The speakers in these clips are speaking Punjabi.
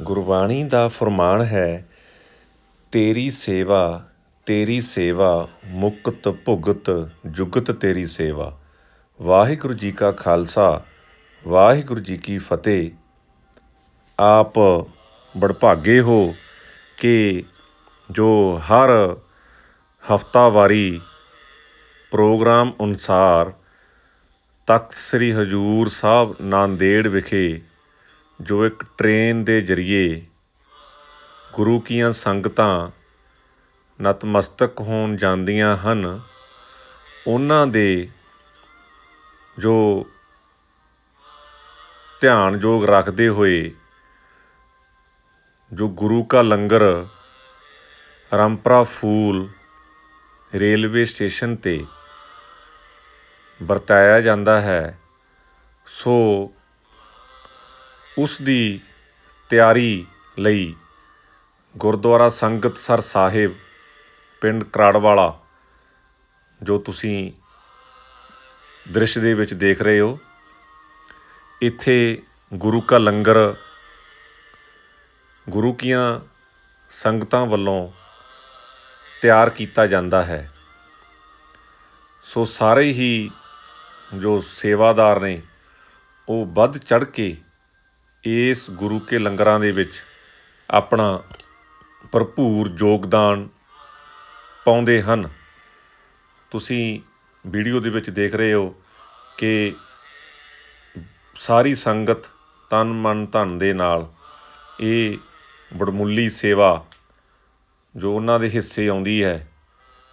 ਗੁਰਬਾਣੀ ਦਾ ਫਰਮਾਨ ਹੈ, ਤੇਰੀ ਸੇਵਾ ਤੇਰੀ ਸੇਵਾ, ਮੁਕਤ, ਭੁਗਤ, ਜੁਗਤ ਤੇਰੀ ਸੇਵਾ। ਵਾਹਿਗੁਰੂ ਜੀ ਕਾ ਖਾਲਸਾ, ਵਾਹਿਗੁਰੂ ਜੀ ਕੀ ਫਤਿਹ। ਆਪ ਬੜਭਾਗੇ ਹੋ ਕਿ ਜੋ ਹਰ ਹਫਤਾਵਾਰੀ ਪ੍ਰੋਗਰਾਮ ਅਨੁਸਾਰ ਤਖਤ ਸ੍ਰੀ ਹਜੂਰ ਸਾਹਿਬ ਨਾਂਦੇੜ ਵਿਖੇ ਜੋ ਇੱਕ ਟ੍ਰੇਨ ਦੇ ਜ਼ਰੀਏ ਗੁਰੂ ਕੀਆਂ ਸੰਗਤਾਂ ਨਤਮਸਤਕ ਹੋਣ ਜਾਂਦੀਆਂ ਹਨ, ਉਹਨਾਂ ਦੇ ਜੋ ਧਿਆਨ ਜੋਗ ਰੱਖਦੇ ਹੋਏ ਜੋ ਗੁਰੂ ਕਾ ਲੰਗਰ ਰੰਪਰਾ ਫੂਲ ਰੇਲਵੇ ਸਟੇਸ਼ਨ ਤੇ ਵਰਤਾਇਆ ਜਾਂਦਾ ਹੈ, ਸੋ ਉਸ ਦੀ ਤਿਆਰੀ ਲਈ ਗੁਰਦੁਆਰਾ ਸੰਗਤਸਰ ਸਾਹਿਬ, ਪਿੰਡ ਕਰਾੜਵਾਲਾ, ਜੋ ਤੁਸੀਂ ਦ੍ਰਿਸ਼ ਦੇ ਵਿੱਚ ਦੇਖ ਰਹੇ ਹੋ, ਇੱਥੇ ਗੁਰੂ ਕਾ ਲੰਗਰ ਗੁਰੂ ਕੀਆਂ ਸੰਗਤਾਂ ਵੱਲੋਂ ਤਿਆਰ ਕੀਤਾ ਜਾਂਦਾ ਹੈ। ਸੋ ਸਾਰੇ ਹੀ ਜੋ ਸੇਵਾਦਾਰ ਨੇ, ਉਹ ਵੱਧ ਚੜ ਕੇ ਇਸ ਗੁਰੂ ਕੇ ਲੰਗਰਾਂ ਦੇ ਵਿੱਚ ਆਪਣਾ ਭਰਪੂਰ ਯੋਗਦਾਨ ਪਾਉਂਦੇ ਹਨ। ਤੁਸੀਂ ਵੀਡੀਓ ਦੇ ਵਿੱਚ ਦੇਖ ਰਹੇ ਹੋ ਕਿ ਸਾਰੀ ਸੰਗਤ ਤਨ ਮਨ ਧਨ ਦੇ ਨਾਲ ਇਹ ਬੜਮੁੱਲੀ ਸੇਵਾ ਜੋ ਉਹਨਾਂ ਦੇ ਹਿੱਸੇ ਆਉਂਦੀ ਹੈ,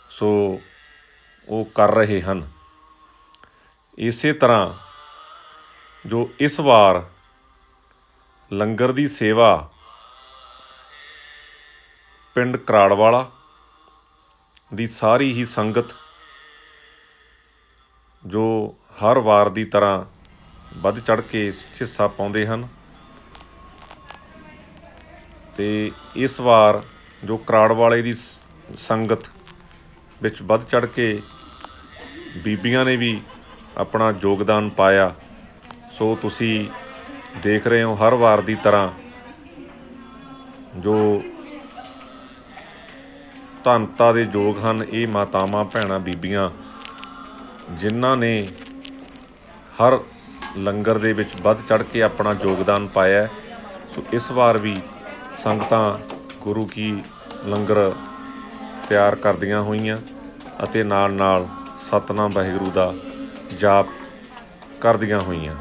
ਸੋ ਉਹ ਕਰ ਰਹੇ ਹਨ। ਇਸੇ ਤਰ੍ਹਾਂ ਜੋ ਇਸ ਵਾਰ ਲੰਗਰ ਦੀ ਸੇਵਾ। ਪਿੰਡ ਕਰਾੜਵਾਲਾ ਦੀ ਸਾਰੀ ਹੀ ਸੰਗਤ ਜੋ ਹਰ ਵਾਰ ਦੀ ਤਰ੍ਹਾਂ ਵੱਧ ਚੜ ਕੇ ਹਿੱਸਾ ਪਾਉਂਦੇ ਹਨ। ਤੇ ਇਸ ਵਾਰ ਜੋ ਕਰਾੜਵਾਲੇ ਦੀ ਸੰਗਤ ਵਿੱਚ ਵੱਧ ਚੜ ਕੇ ਬੀਬੀਆਂ ਨੇ ਵੀ ਆਪਣਾ ਯੋਗਦਾਨ ਪਾਇਆ, ਸੋ ਤੁਸੀਂ ਦੇਖ ਰਹੇ ਹੋ ਹਰ ਵਾਰ ਦੀ ਤਰ੍ਹਾਂ ਜੋ ਧੰਨਤਾ ਦੇ ਯੋਗ ਹਨ ਇਹ ਮਾਤਾਵਾਂ, ਭੈਣਾਂ, ਬੀਬੀਆਂ, ਜਿਨ੍ਹਾਂ ਨੇ ਹਰ ਲੰਗਰ ਦੇ ਵਿੱਚ ਵੱਧ ਚੜ ਕੇ ਆਪਣਾ ਯੋਗਦਾਨ ਪਾਇਆ ਸੋ ਇਸ ਵਾਰ ਵੀ ਸੰਗਤਾਂ ਗੁਰੂ ਕੀ ਲੰਗਰ ਤਿਆਰ ਕਰਦੀਆਂ ਹੋਈਆਂ ਅਤੇ ਨਾਲ ਨਾਲ ਸਤਨਾਮ ਵਾਹਿਗੁਰੂ ਦਾ ਜਾਪ ਕਰਦੀਆਂ ਹੋਈਆਂ।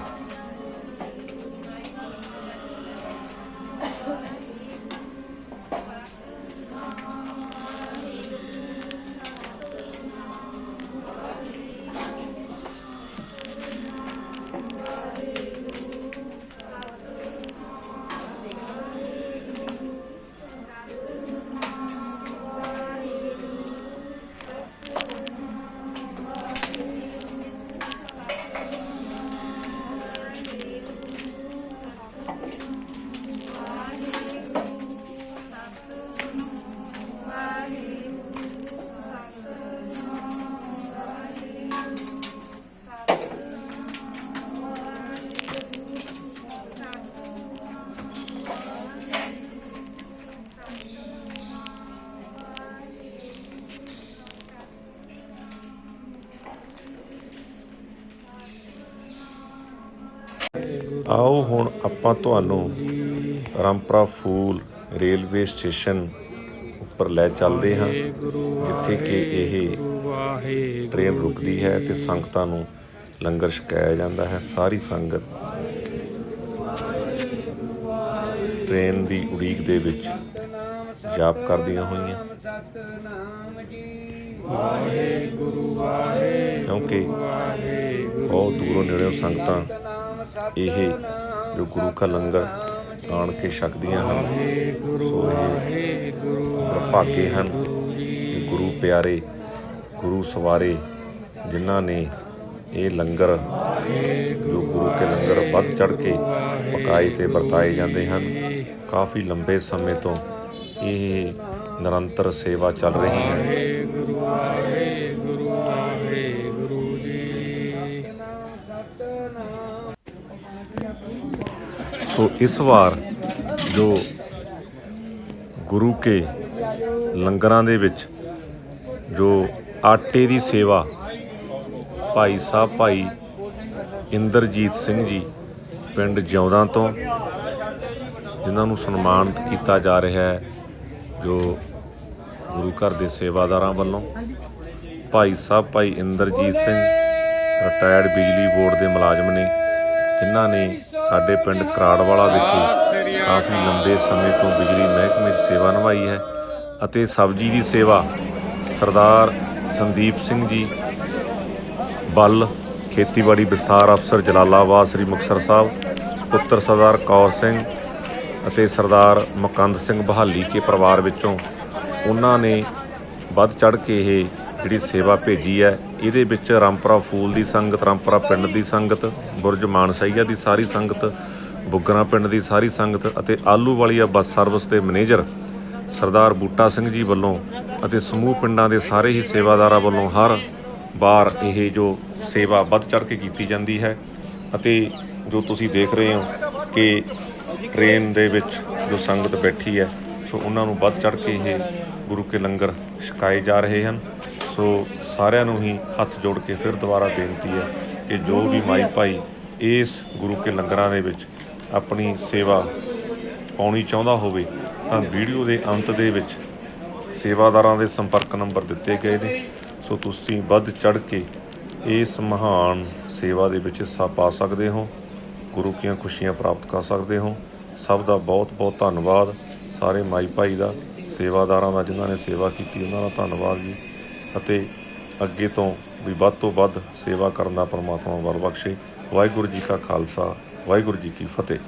ਆਓ ਹੁਣ ਆਪਾਂ ਤੁਹਾਨੂੰ ਰਾਮਪੁਰਾ ਫੂਲ ਰੇਲਵੇ ਸਟੇਸ਼ਨ ਉੱਪਰ ਲੈ ਚੱਲਦੇ ਹਾਂ, ਜਿੱਥੇ ਕਿ ਇਹ ਵਾਹਿਗੁਰੂ ਟ੍ਰੇਨ ਰੁਕਦੀ ਹੈ ਤੇ ਸੰਗਤਾਂ ਨੂੰ ਲੰਗਰ ਛਕਾਇਆ ਜਾਂਦਾ ਹੈ। ਸਾਰੀ ਸੰਗਤ ਟ੍ਰੇਨ ਦੀ ਉਡੀਕ ਦੇ ਵਿੱਚ ਜਾਪ ਕਰਦੀਆਂ ਹੋਈਆਂ। ਵਾਹਿਗੁਰੂ ਵਾਹਿਗੁਰੂ ਕਿਉਂਕਿ ਬਹੁਤ ਦੂਰੋਂ ਨੇੜਿਓਂ ਸੰਗਤਾਂ ਇਹ ਜੋ ਗੁਰੂ ਕਾ ਲੰਗਰ ਆਣ ਕੇ ਛਕਦੀਆਂ ਹਨ। ਸੋ ਇਹ ਭਾਗੇ ਹਨ। ਗੁਰੂ ਪਿਆਰੇ ਗੁਰੂ ਸਵਾਰੇ ਜਿਨ੍ਹਾਂ ਨੇ ਇਹ ਲੰਗਰ ਜੋ ਗੁਰੂ ਕੇ ਲੰਗਰ ਵੱਧ ਚੜ ਕੇ ਪਕਾਏ ਤੇ ਵਰਤਾਏ ਜਾਂਦੇ ਹਨ। ਕਾਫੀ ਲੰਬੇ ਸਮੇਂ ਤੋਂ ਇਹ ਨਿਰੰਤਰ ਸੇਵਾ ਚੱਲ ਰਹੀ ਹੈ। ਸੋ ਇਸ ਵਾਰ ਜੋ ਗੁਰੂ ਕੇ ਲੰਗਰਾਂ ਦੇ ਵਿੱਚ ਜੋ ਆਟੇ ਦੀ ਸੇਵਾ ਭਾਈ ਸਾਹਿਬ ਭਾਈ ਇੰਦਰਜੀਤ ਸਿੰਘ ਜੀ ਪਿੰਡ ਜਿਉਂਦਾਂ ਤੋਂ ਜਿਨ੍ਹਾਂ ਨੂੰ ਸਨਮਾਨਿਤ ਕੀਤਾ ਜਾ ਰਿਹਾ ਹੈ, ਜੋ ਗੁਰੂ ਘਰ ਦੇ ਸੇਵਾਦਾਰਾਂ ਵੱਲੋਂ ਭਾਈ ਸਾਹਿਬ ਭਾਈ ਇੰਦਰਜੀਤ ਸਿੰਘ ਰਿਟਾਇਰਡ ਬਿਜਲੀ ਬੋਰਡ ਦੇ ਮੁਲਾਜ਼ਮ ਨੇ ਜਿਨ੍ਹਾਂ ਨੇ ਸਾਡੇ ਪਿੰਡ ਕਰਾੜਵਾਲਾ ਵਿਖੇ ਕਾਫੀ ਲੰਬੇ ਸਮੇਂ ਤੋਂ ਬਿਜਲੀ ਮਹਿਕਮੇ 'ਚ ਸੇਵਾ ਨਿਭਾਈ ਹੈ ਅਤੇ ਸਬਜ਼ੀ ਦੀ ਸੇਵਾ ਸਰਦਾਰ ਸੰਦੀਪ ਸਿੰਘ ਜੀ, ਬੱਲ, ਖੇਤੀਬਾੜੀ ਵਿਸਥਾਰ ਅਫਸਰ ਜਲਾਲਾਬਾਦ ਸ੍ਰੀ ਮੁਕਤਸਰ ਸਾਹਿਬ, ਪੁੱਤਰ ਸਰਦਾਰ ਕੌਰ ਸਿੰਘ ਅਤੇ ਸਰਦਾਰ ਮੁਕੰਦ ਸਿੰਘ ਬਹਾਲੀ ਕੇ ਪਰਿਵਾਰ ਵਿੱਚੋਂ ਉਹਨਾਂ ਨੇ ਵੱਧ ਚੜ ਕੇ ਇਹ ਜਿਹੜੀ ਸੇਵਾ ਭੇਜੀ ਹੈ, ਇਹਦੇ ਵਿੱਚ ਰਾਮਪੁਰਾ ਫੂਲ ਦੀ ਸੰਗਤ, ਰਾਮਪੁਰਾ ਪਿੰਡ ਦੀ ਸੰਗਤ, ਬੁਰਜ ਮਾਨਸਾਈਆ ਦੀ ਸਾਰੀ ਸੰਗਤ, ਬੁੱਗਰਾ ਪਿੰਡ ਦੀ ਸਾਰੀ ਸੰਗਤ ਅਤੇ ਆਲੂ ਵਾਲੀਆ ਬੱਸ ਸਰਵਿਸ ਦੇ ਮੈਨੇਜਰ ਸਰਦਾਰ ਬੂਟਾ ਸਿੰਘ ਜੀ ਵੱਲੋਂ ਅਤੇ ਸਮੂਹ ਪਿੰਡਾਂ ਦੇ ਸਾਰੇ ਹੀ ਸੇਵਾਦਾਰਾਂ ਵੱਲੋਂ ਹਰ ਵਾਰ ਇਹ ਜੋ ਸੇਵਾ ਵੱਧ ਚੜ ਕੇ ਕੀਤੀ ਜਾਂਦੀ ਹੈ ਅਤੇ ਜੋ ਤੁਸੀਂ ਦੇਖ ਰਹੇ ਹੋ ਕਿ ਟ੍ਰੇਨ ਦੇ ਵਿੱਚ ਜੋ ਸੰਗਤ ਬੈਠੀ ਹੈ, ਸੋ ਉਹਨਾਂ ਨੂੰ ਵੱਧ ਚੜ ਕੇ ਇਹ ਗੁਰੂ ਕੇ ਲੰਗਰ ਛਕਾਏ ਜਾ ਰਹੇ ਹਨ। ਸੋ ਸਾਰਿਆਂ ਨੂੰ ਹੀ ਹੱਥ ਜੋੜ ਕੇ ਫਿਰ ਦੁਬਾਰਾ ਬੇਨਤੀ ਹੈ ਕਿ ਜੋ ਵੀ ਮਾਈ ਭਾਈ ਇਸ ਗੁਰੂ ਕੇ ਲੰਗਰਾਂ ਦੇ ਵਿੱਚ ਆਪਣੀ ਸੇਵਾ ਪਾਉਣੀ ਚਾਹੁੰਦਾ ਹੋਵੇ, ਤਾਂ ਵੀਡੀਓ ਦੇ ਅੰਤ ਦੇ ਵਿੱਚ ਸੇਵਾਦਾਰਾਂ ਦੇ ਸੰਪਰਕ ਨੰਬਰ ਦਿੱਤੇ ਗਏ ਨੇ। ਸੋ ਤੁਸੀਂ ਵੱਧ ਚੜ ਕੇ ਇਸ ਮਹਾਨ ਸੇਵਾ ਦੇ ਵਿੱਚ ਹਿੱਸਾ ਪਾ ਸਕਦੇ ਹੋ, ਗੁਰੂ ਕੀਆਂ ਖੁਸ਼ੀਆਂ ਪ੍ਰਾਪਤ ਕਰ ਸਕਦੇ ਹੋ। ਸਭ ਦਾ ਬਹੁਤ ਬਹੁਤ ਧੰਨਵਾਦ। ਸਾਰੇ ਮਾਈ ਭਾਈ ਦਾ, ਸੇਵਾਦਾਰਾਂ ਦਾ, ਜਿਨ੍ਹਾਂ ਨੇ ਸੇਵਾ ਕੀਤੀ, ਉਹਨਾਂ ਦਾ ਧੰਨਵਾਦ ਜੀ। ਅਤੇ ਅੱਗੇ ਤੋਂ ਵੀ ਵੱਧ ਤੋਂ ਵੱਧ ਸੇਵਾ ਕਰਨ ਦਾ ਪਰਮਾਤਮਾ ਵਰ ਬਖਸ਼ੇ। ਵਾਹਿਗੁਰੂ ਜੀ ਕਾ ਖਾਲਸਾ, ਵਾਹਿਗੁਰੂ ਜੀ ਕੀ ਫਤਿਹ।